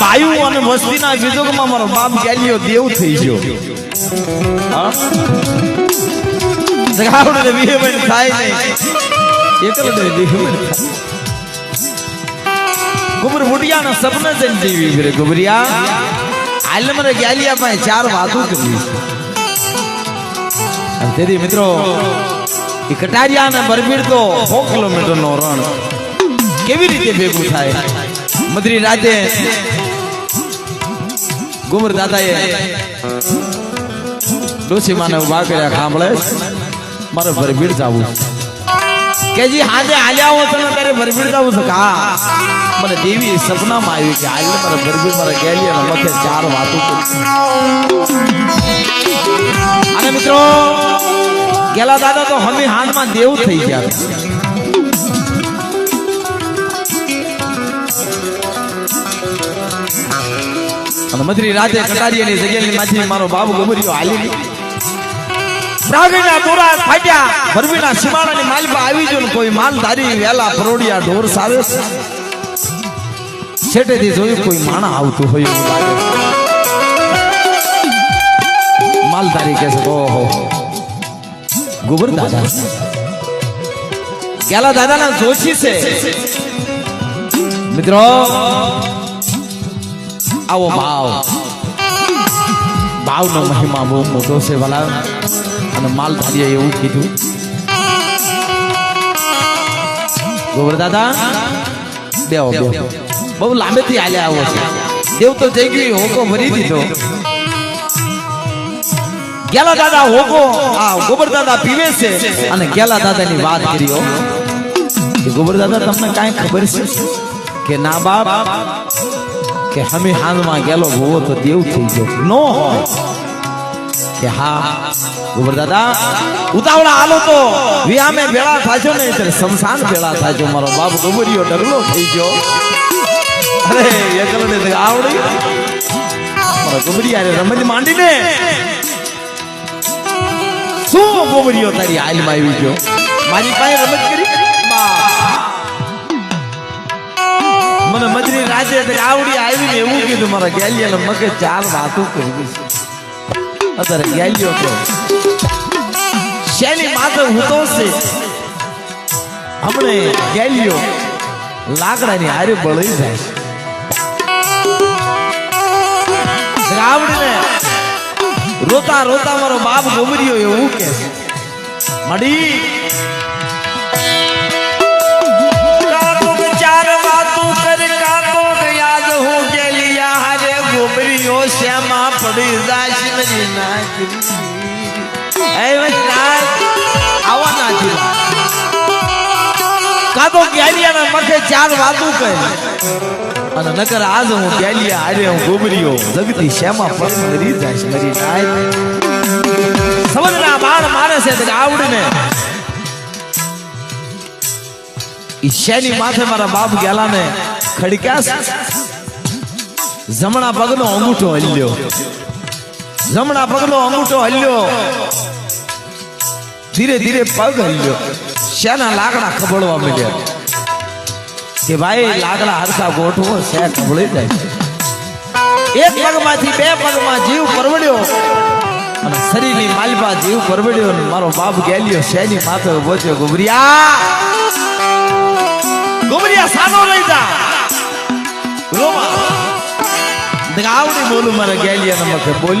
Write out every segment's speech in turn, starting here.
બાયુ અને વસ્તીના વિજોગમાં મારો બાપ ગેલ્યો દેવ થઈ ગયો. જગાવડે વિહે બન થાય નહીં. એકલો ને વિહે બન થાય ગુબર બુટિયાના સપના જન જીવી ફરે ગુબરિયા. આલે મને ગેલિયા પાસે ચાર વાતો કરી. તેથી મિત્રો, એ કટારિયા ને બરબીર તો સો કિલોમીટર નો રણ. કેવી રીતે ભેગું થાય? મધરી રાતે ગુમર દાદાએ ડોસી માને ઊભા કર્યા ખાંભળે મારે ભરબીડ જવું કેજી હાજે હાલ્યા હું તને તારે બરબીર જવું છું. કા મને દેવી સપનામાં આવ્યું કે હાલ મારે બરબીર મારે ગેલી અને મથે ચાર વાતો અને મિત્રો, ગેલા દાદા તો હમી હાથમાં દેવ થઈ ગયા અને મધરી રાતે કટારીયાની જગ્યાની માંથી મારો બાબુ ગમરિયો હાલી પ્રાગના દોરા ફાટ્યા. ભરવીના સીમાડાની માલપા આવી જો કોઈ માલધારી વેલા પરોડિયા ઢોર સાવે છેટેથી જોયું કોઈ માણા આવતું હોય એવું લાગે. માલધારી કહે છે, ઓહો. ગોબર દાદા. ગેલા દાદાના જોશી છે. મિત્રો આવો ભાવ ભાવનો મહિમા બહુ મોટો છે ભલા અને માલધારીએ એવું કીધું ગોબર દાદા બેવો બેહો બહુ લાંબેથી હાલ્યા આવો છે દેવ તો જઈ ગયું હોકો ભરી દીધો ગેલા દાદા હોકો આ ગોબર દાદા પીવે છે અને ગેલા દાદાની વાત કર્યો કે ગોબર દાદા તમને કાંઈ ખબર છે? કે ના બાપ કે હમે હાલમાં ગેલો ભોવો તો દેવ થઈ ગયો. નો હોય. કે હા, ગોબર દાદા, ઉતાવળા હાલો તો. વિહામે ભેળા થાજો ને એટલે શમશાન ભેળા થાજો. મારો બાપ ગોબરિયો ડગલો થઈ ગયો. અરે એકલો ને તો આવડી. મારો ગોબરિયા રમત માંડી ને શું ગોબરિયો તારી હાલમાં આવી ગયો? મારી પાસે રમત મને મજરી રાજે આવડી આવીને એવું કીધું, મારા ગેલિયાને મગે ચાર વાતો કરી છે. અત્યારે ગેલિયો તો શેની માથે હૂતો છે હમણે ગેલિયો લાકડાની હારે બળી જાય રાવડીને રોતા રોતા મારો બાપ ગોબરિયો એવું કે છે. મડી આવડીને. ઈશ્યાની માથે મારા બાપ ગેલાને ખડક્યા જમણા પગનો અંગૂઠો હલ્યો. જમણા પગનો અંગૂઠો હલ્યો. ધીરે ધીરે પગ હલ્યો. શેના લાકડા ખબળવા મળ્યા કે ભાઈ, લાકડા હરખા ગોઠવો શે ખબળી જાય. એક પગમાંથી બે પગમાં જીવ પરવડ્યો. અને શરીરની માલપા જીવ પરવડ્યો ને મારો બાપ ગેલ્યો, શેની માથે ઊભો છે ગુબરિયા! ગુમરિયા સાનો લઈ જા. રોમા આવડી બોલું મારે ગેલિયા નમકે બોલ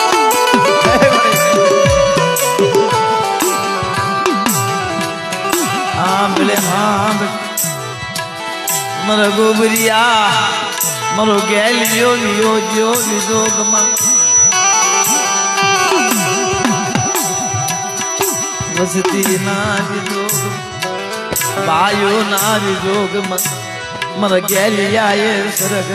મરો ગોબરિયા, મરો ગેલિયો લિયો જો લીધો ગમા. વસતી ના લીધો બાયો ના લીધો ગમા. મરા ગેલિયા એ સરગ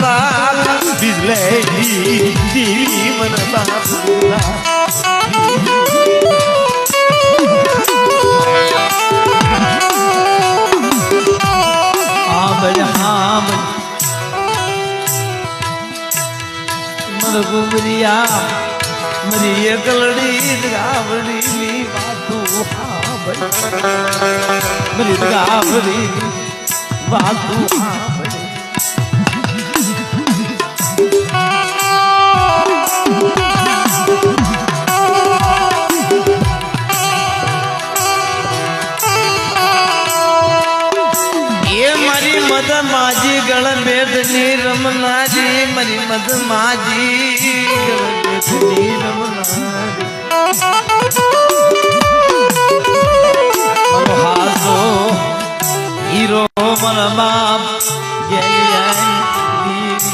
બાપ બિજલેલી દેવી મન બાપ આંબળ આંબળ મર ગુમરિયા મરી એકલડી ગાવડી વાતું મરી ગાવડી વાતું મારી મદ માજી ગળ બેઠની રમનાજી મારી મદ માજી ગળ બેઠની રમનાજી મારો હાસો હીરો મન બાપ ગેલિયા દીવી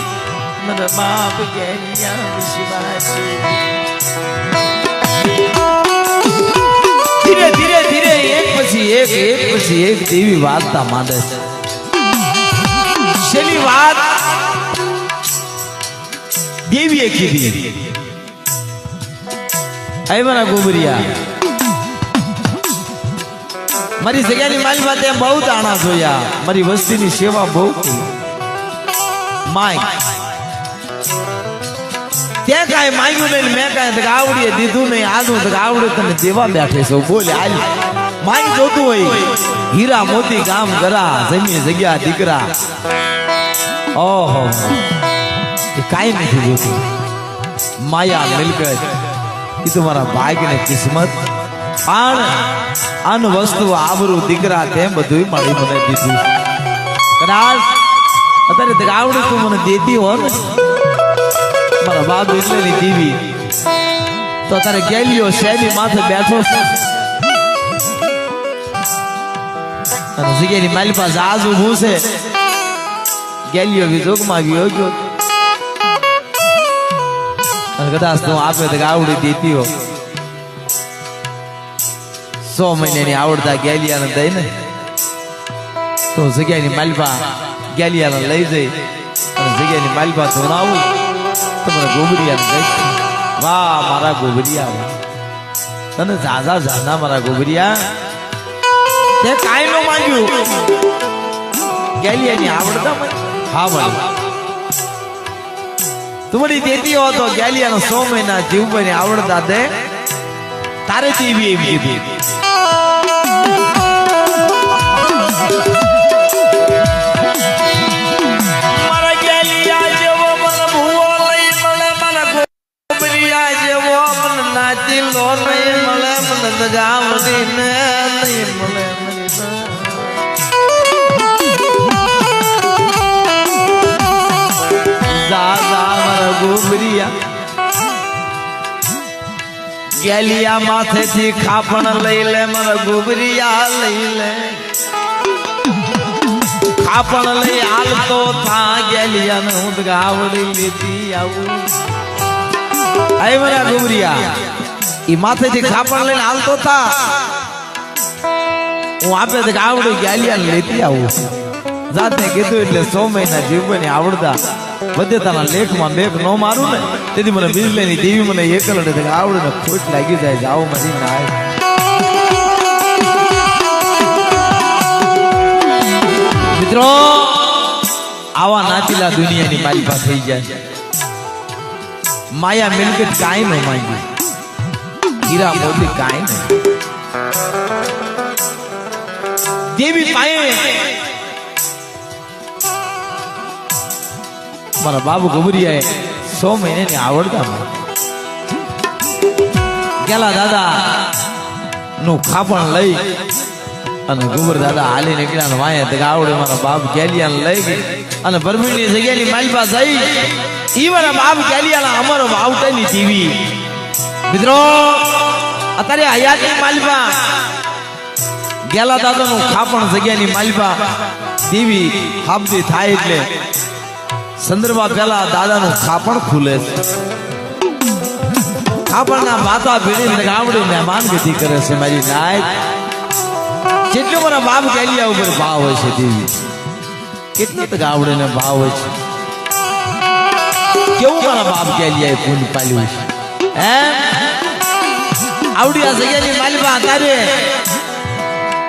મન બાપ ગેલિયા શિવાજી ધીરે ધીરે ધીરે એક પછી એક એક પછી એક દેવી વાર્તા માંડે છે છેલ્લી વાત દેવીએ કીધી. આવ્યા ગોબરિયા. મારી જગ્યાની મારી પાસે બહુ તાણા જોયા. મારી વસ્તીની સેવા બહુ માય. ત્યાં કાંઈ માંગ્યું નહીં મેં કાંઈ તક આવડીએ દીધું નહીં. આનું તક આવડે તમે દેવા બેઠે છો. બોલે, હાલ. માંગ જોતું હોય. હીરા મોતી કામ કરા જમીન જગ્યા દીકરા. ઓહો એ કાંઈ નથી જોતું માયા મિલકત એ તો મારા ભાગ્ય ને કિસ્મત પણ અન વસ્તુ આબરૂ દીકરા તેમ બધું મારી મને દીધું કદાચ અત્યારે તક આવડે તું મને દેતી હો ને મારા બાપ એટલે ની દીવી તો તારે ગેલિયો શેલી માથે બેઠો છે અને જગ્યાની મારી પાસે આજ ઊભું છે ગેલિયો વિજોગમાં ગયો ગયો કદાચ તું આપે તો આવડી દેતી હો સો મહિનાની આવડતા ગેલિયાને દઈને તો જગ્યાની માલપા ગેલિયાને લઈ જઈ. અને જગ્યાની માલપા ધોનાવું તમારા ગોબરિયા વાહ, મારા ગોબરિયા. તને ઝાઝા ઝાઝા મારા ગોબરિયા. તે કાંઈ નો માંગ્યું. ગેલિયાની આવડતા હા મને તુમડી દેતી હો તો ગેલિયાનો સો મહિના જીવભાઈ આવડતા દે. તારે જીવી એવી કીધી. મને નાચીલો નહીં મળે. ગેલિયા માથેથી ખાપણ લઈ લે, મારા ગુબરિયા લઈ લે. ખાપણ લઈ હાલતો થા ગેલિયા ને હું ગાવડી લીધી આવું. આય મારા ગોબરિયા, ઈ માથેથી ખાપણ લઈને હાલતો થા. હું આપે તો આવડું ગેલિયા લેતી આવું. જાતે કીધું એટલે સો મહિના જીવવાની આવડતા બધે તારા લેખમાં મેઘ ન મારું ને, તેથી મને બિજલીની દેવી મને એકલ આવડે ને ખોટ લાગી જાય આવો મારી ના મિત્રો, આવા નાચીલા દુનિયાની મારી પાસે થઈ જાય માયા મિલકત કાંઈ ન માંગી. હીરા મોતી કાંઈ ન દેવી પાયે મારા બાબુ ગબરિયાએ સો મહિનાની આવડતા ગેલા દાદા નું ખાપણ લઈ અને ગુબર દાદા હાલી નીકળ્યા ને વાયા તક આવડે મારા બાપ ગેલિયા લઈ અને પરમીની જગ્યાની માલપા જઈ ઈ મારા બાપ ગેલિયા અમારો વાવટેની ટીવી મિત્રો, અત્યારે હયાતી માલપા ગેલા દાદાનું ખાપણ જગ્યાની માલપા ટીવી હાબદી થાય એટલે સંદર્ભા પેલા દાદાનું ખાપણ ખુલે. છે ખાપણના માતા ભીડીને ગામડી મહેમાન ગતિ કરે છે, મારી નાય જેટલું મારા બાપ કેલિયા ઉપર ભાવ હોય છે, દેવી. કેટલો તો ગાવડે ને ભાવ હોય છે? કેવું મારા બાપ કેલિયા પૂન પાલ્યું છે? હે? આવડી આ જગ્યાની માલિકા તારે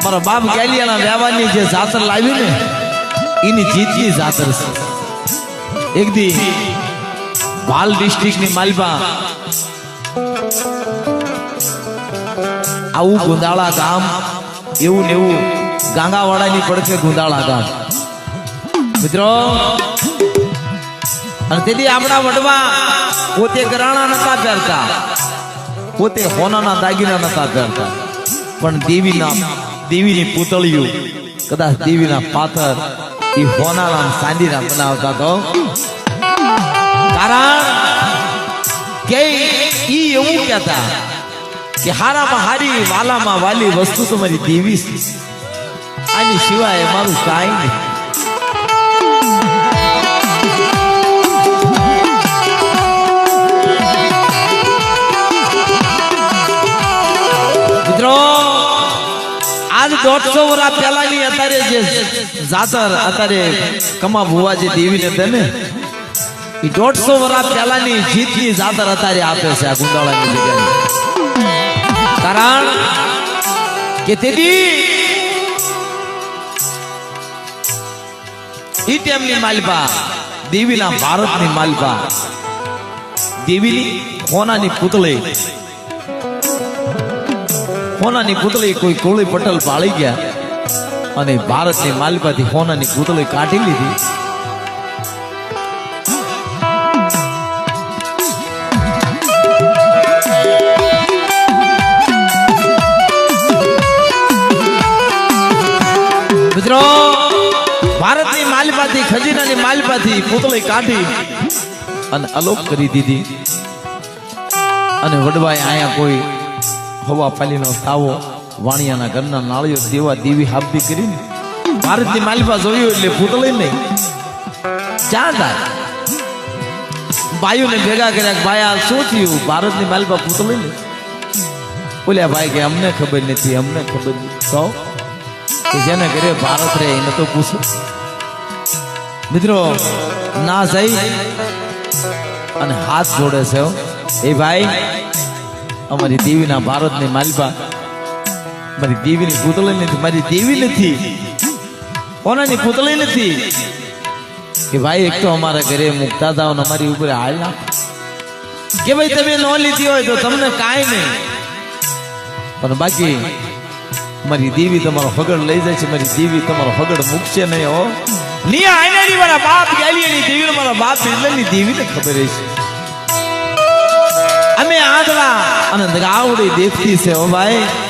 મારા બાપ કેલિયાના વ્યવહારની જે જાતર લાવ્યું ને એની જીતની જાતર છે. એક દી વાલ ડિસ્ટ્રિક્ટની માલપા આવું ગુંદાળા ગામ, એવું ને એવું ગાંગાવાડાની પડખે ગુંદાળા ગામ. મિત્રો, અને તેથી આપણા વડવા પોતે ગરાણા નતા પહેરતા, પોતે હોનાના દાગીના નતા પહેરતા. પણ દેવીના, દેવીની પૂતળીઓ, કદાચ દેવીના પાથર એ હોનાના અને ચાંદીના બનાવતા તો. કારણ કે એવું કહેતા કે હારામાં હારી, વાલામાં વાલી વસ્તુ તમારી દેવી છે. આની સિવાય મારું કાંઈ નહીં. દોઢસો વર્ષ પહેલાની અત્યારે જે જાતર અત્યારે કમા ભુવા જે દેવી ને તેને દોઢસો વર્ષ પહેલાની જીતની જાતર અત્યારે આપે છે આ ગુંદાળાની જગ્યાએ. કારણ કે તેથી ઈ તેમની માલિકા દેવીના ભારતની માલિકા દેવીની કોનાની પુતળી હોનાની પુતળી કોઈ કોળી પટેલ પાળી ગયા અને ભારતની માલિકાથી હોનાની પુતળી કાઢી લીધી. મિત્રો, ભારતની માલપાથી, ખજીનાની માલિપાથી પુતળી કાઢી અને અલોપ કરી દીધી. અને વડવાય આયા કોઈ હવા પાલીનો તાવો વાણિયાના ઘરના નાળીઓ દેવા દેવી હાબી કરીને ભારતની માલપા જોયું એટલે ફૂટલી નહીં. ચા થાય ભાઈઓને ભેગા કર્યા ભાઈ, આ શું થયું? ભારતની માલપા ફૂટલી નહીં. બોલ્યા, ભાઈ, કે અમને ખબર નથી, અમને ખબર તો કે જેને ઘરે ભારત રે એને તો પૂછો. મિત્રો, ના જઈ અને હાથ જોડે છે એ ભાઈ અમારી દેવીના ભારતની માલિકા મારી દેવીની પૂતળી નથી, મારી દેવી નથી. કોનાની પૂતળી નથી? કે ભાઈ, એક તો અમારા ઘરે જાઓ ને અમારી ઉપર હાલ ના કે ભાઈ, તમે ન લીધી હોય તો તમને કાંઈ નહીં. પણ બાકી, મારી દેવી તમારો ફગડ લઈ જાય છે, મારી દેવી તમારો ફગડ મૂકશે નહીં, હો. નિયા આઈનાની મારા બાપ ગેલી એની દેવી મારા બાપ એટલે દેવીને ખબર છે અમે અને ગાવડી દેખતી છે ઓ ભાઈ.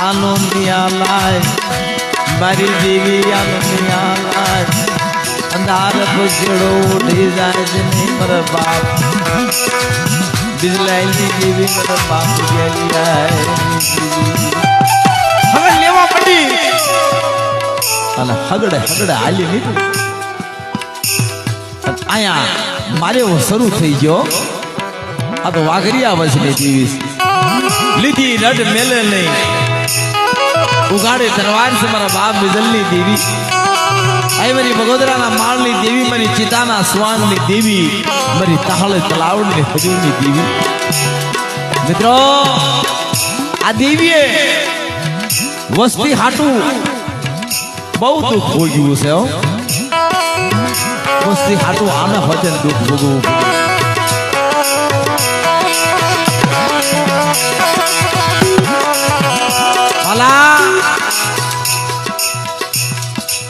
આનો મિયા લાય મારી દેવી આનો મિયા લાય અંધાર પછડો ઉડી જાય છે નહીં મારા બાપ બિજલાઈની દેવી મારા બાપ હવે લેવા પડી અને હગડે હગડે હાલી નીકળી અહીંયા મારે શરૂ થઈ ગયો આ તો વાઘરિયા વસની દેવી. લીધી રડ મેલે નહીં ઉગાડે તરવાર છે મારા બાપ બિજલની દેવી. આઈ મારી બગોદરાના માળની દેવી, મારી ચિતાના સ્વાનની દેવી, મારી તાહળ તલાવડની હજુરની દેવી. મિત્રો, આ દેવીએ વસ્તી હાટું બહુ દુઃખ ભોગ્યું છે વસ્તી હાટું આને ભજન દુઃખ ભોગવવું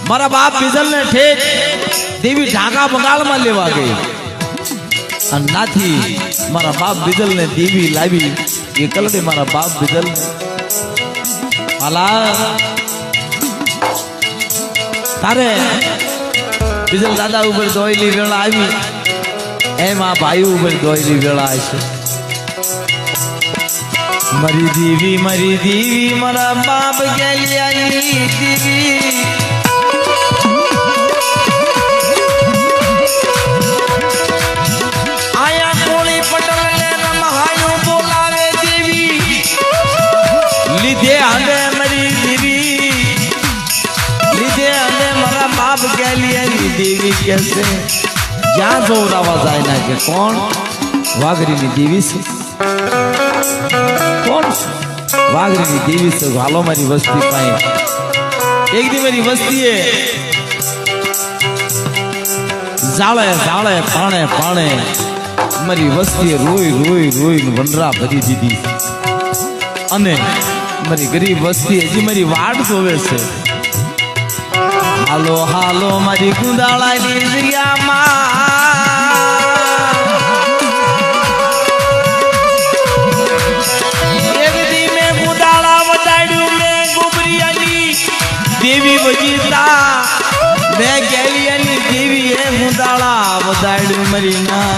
મારા બાપ બીજલ ને ઠેક દેવી ઢાકા બંગાળમાં લેવા ગઈ. અને નાથી મારા બાપ બીજલ ને દેવી લાવી. એ કલડી મારા બાપ બીજલ હાલા તારે બીજલ દાદા ઉપર દોયલી વેળા આવી. એમ આ ભાઈ ઉપર દોયલી વેળા છે મરી દીવી મરી દીવી, મારા બાપ ગેલિયાની દીવી. દેવી કહેશે જ્યાં જોવરાવા જાય ના કે કોણ? વાઘરીની દેવી છે. કોણ છે? વાઘરીની દેવી છે. હાલો મારી વસ્તી પાસે. એક દી મારી વસ્તીએ જાળે જાળે પાણે પાણે મારી વસ્તીએ રોઈ રોઈ રોઈ વનરા ભરી દીધી. અને મારી ગરીબ વસ્તી હજી મારી વાટ જોવે છે. હાલો હાલો, મારી ગુંદાળાની દેવી વજીતા મેં ગેલિયાની દેવી એ વટાડ્યું મરી ના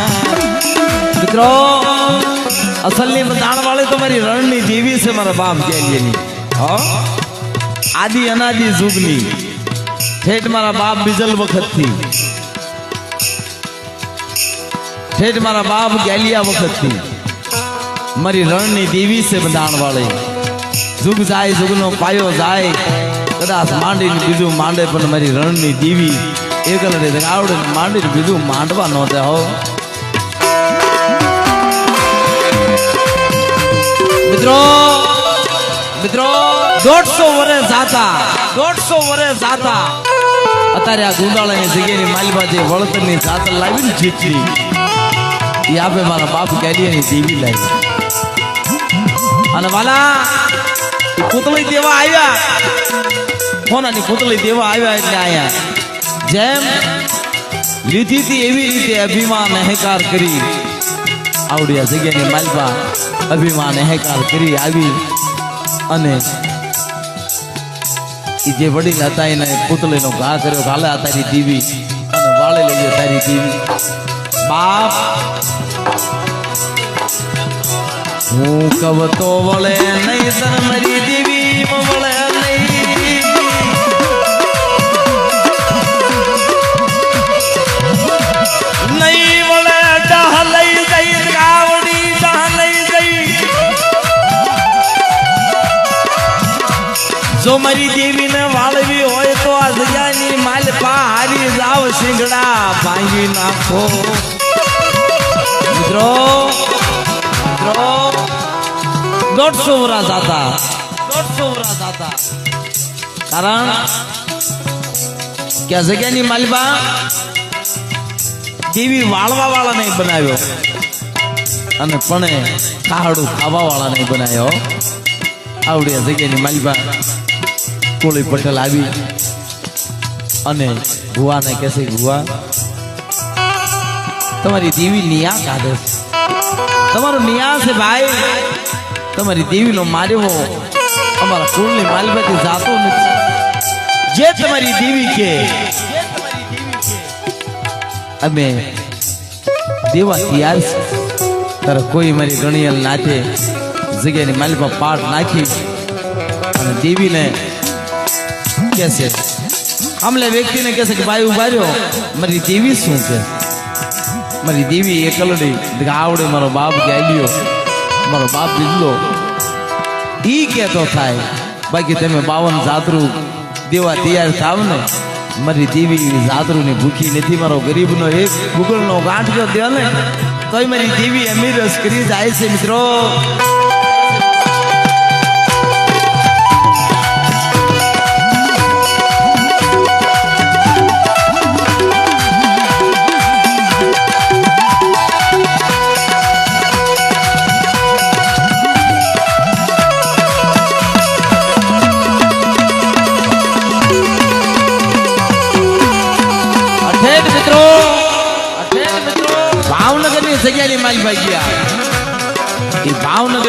અસલની દાણ તો મારી રણની દેવી છે મારા બાપ ગેલીની હો? આદિ અનાદિ જુગની. ઠેઠ મારા બાપ બીજલ વખતથી. ઠેઠ મારા બાપ ગેલિયા વખતથી. મારી રણની દેવી છે બંધાણ વાળી જુગ જાય, જુગનો પાયો જાય. કદાચ માંડીને બીજું માંડે, પણ મારી રણની દેવી એક આવડે માંડીને બીજું માંડવા ન દે હો. મિત્રો મિત્રો દોઢસો વર્ષ જાતા. દોઢસો વર્ષ જાતા. અત્યારે આ ગુંદાળાની જગ્યાની માલબાજી વળતરની જાતર લાવી ને ચીચી એ આપે મારા બાપ ગેલિયાની જીવી લાવી. અને વાલા પૂતળી દેવા આવ્યા. કોનાની પૂતળી દેવા આવ્યા એટલે અહીંયા જેમ લીધી હતી એવી રીતે અભિમાન અહેકાર કરી. આવડી આ જગ્યાની માલપા અભિમાન અહેકાર કરી આવી. અને એ જે વડીલ હતા એને પુતળીનો ઘા કર્યો ગાલે તારી દીવી અને વાળે લઈ ગયો તારી દીવી. બાપ, હું કવતો વળે નહીં મારી દેવીને વાળવી હોય તો આ જગ્યાની માલપા હારી જાવ શીંગડા ભાંગી નાખો. મિત્રો મિત્રો દોઢસો વરા જાતા દોઢસો વરા જાતા કારણ કે આ જગ્યાની માલિબા દેવી વાળવા વાળા નહીં બનાવ્યો. અને પણ કાહડું ખાવા વાળા નહીં બનાવ્યો. આવડી જગ્યાની માલિબા કોળી પટેલ આવી અને ભુવાને કહેશે ભુવા, તમારી દેવી નિયા કાઢે તમારો નિયા છે ભાઈ. તમારી દેવીનો માર્યો અમારા કુળની માલબાથી જાતો નથી. જે તમારી દેવી કે. અમે દેવા તૈયાર છે. તારે કોઈ મારી ગણિયલ નાથે જગ્યાની માલિકા પાઠ નાખી. અને દેવીને કે આમલે વ્યક્તિને કહે કે ભાઈ ઊભા રહ્યો. મારી દેવી શું કે? મારી દેવી એકલડી આવડે મારો બાપ ગાલ્યો મારો બાપ બીજલો. ઈ કેતો થાય. બાકી તમે બાવન જાતરું દેવા તૈયાર થાવ ને. મારી દેવી જાતરુની ભૂખી નથી. મારો ગરીબનો એક ગુગળનો ગાંઠ જો દે ને તોય મારી દેવી અમીર કરી જાય છે, મિત્રો.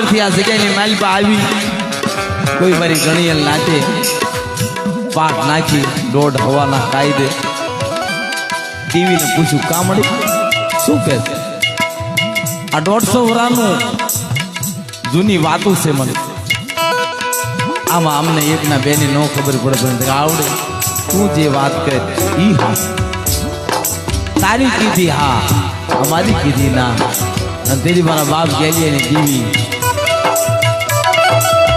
ભાવનગરથી આ જગ્યાની માલિપા આવી. કોઈ મારી ગણિયલ નાચે પાક નાખી, દોઢ હવાના કાયદે. ટીવીને પૂછ્યું કામડી શું કે છે? આ દોઢસો વરાનું જૂની વાતો છે મને. આમાં અમને એકના બેને ન ખબર પડે, પણ આવડે. તું જે વાત કરે, ઈ હા. તારી કીધી હા, અમારી કીધી ના. અને તેરી મારા બાપ ગેલી અને દીવી. なるほど。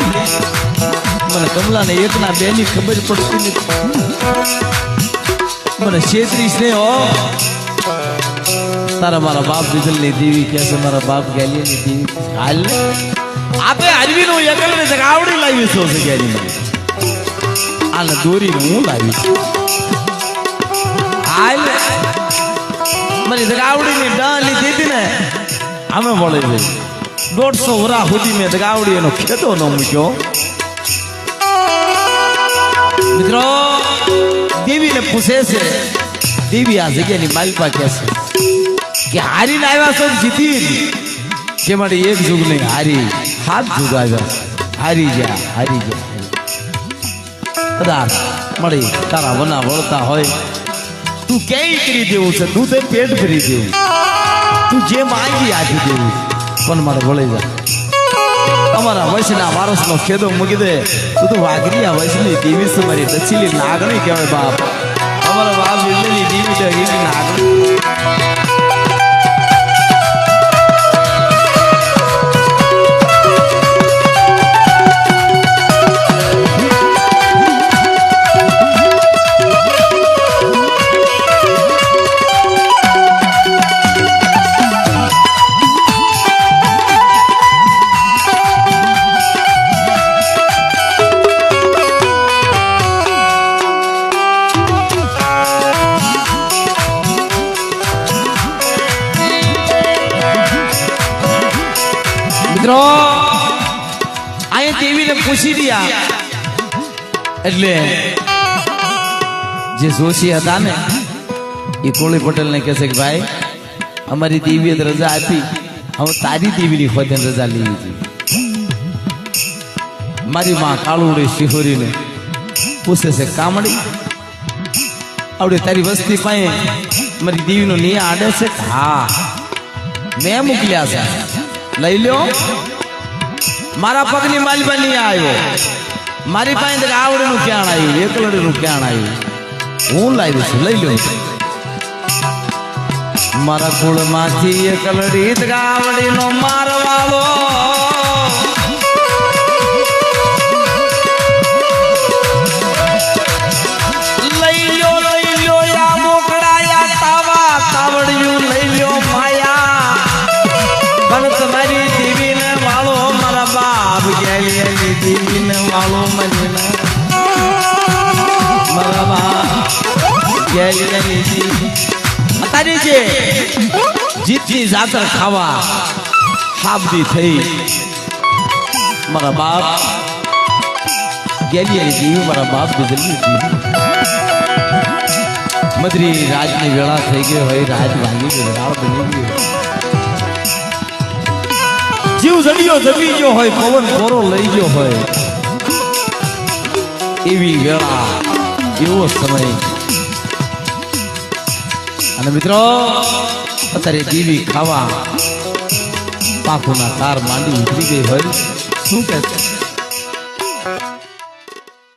મળી મને કમલા ને એક ના બે ની ખબર પડતી નથી. મને છેત્રીસ ને હો. તારા મારા બાપ બીજલની દેવી કે છે, મારા બાપ ગેલી ની દેવી હાલ આપે હરવી નું એકલ ને આવડી લાવી છો છે મને આને દોરી હું લાવી હાલ મને દગાવડી ની ડાલી દીધી ને અમે વળે જઈ દોઢસો વરા સુધી મેં ગાવડી એનો ખેતો ન મૂક્યો. મિત્રો, દેવીને પૂછે છે, દેવી આ જગ્યાની માલિકા કહે છે કે હારીને આવ્યા છો જીતી કે માટે એક જુગ નહીં, હારી, સાત જુગ આવ્યા હારી ગયા હારી ગયા કદાચ મળી તારા વના વળતા હોય. તું ક્યાંય કરી દેવું છે? તું તે પેટ ભરી દેવું. તું જે માંગી આપી દેવું પણ મારે વળી જાય. અમારા વૈશ્યના વારસનો ખેદો મૂકી દે તું તો વાઘરીયા વૈશ્યની દેવી છે મારી. દચીલી નાગણી કહેવાય બાપ. અમારા બાપ વિજયની ટીવી છે નાગણી. જોશી હતા ને એ કોળી પટેલને કહે છે કે ભાઈ અમારી દેવીએ તો રજા આપી હવે તારી દેવીની ખોદે રજા લેવી હતી મારી માં કાળુડી શિહોરીને પૂછે છે કામડી આવડે તારી વસ્તી પાસે મારી દેવીનો નિયા આડે છે કે હા મેં મોકલ્યા છે લઈ લ્યો મારા પગની માલબા નહીં આવ્યો મારી પાસે તો આવડેનું ક્યાં આવ્યું એકલડીનું ક્યાં આવ્યું હું લાવી છું લઈ લઉં મારા કુળમાંથી એકલડી ગાવડીનો મારવાળો. બાપ ગેલી દેવી અત્યારે જે જીતની જાતર ખાવા હાબદી થઈ મારા બાપ ગેલી દેવી મારા બાપ ગુજરી દેવી મદરી રાજની વેળા થઈ ગઈ હોય રાજ ભાંગી ગઈ રાળ બની ગઈ જીવ જડિયો જમી ગયો હોય પવન કોરો લઈ ગયો હોય એવી વેળા એવો સમય અને મિત્રો અત્યારે જીવી ખાવા પાખોના તાર માંડી ઉતરી ગઈ હોય. શું કે છે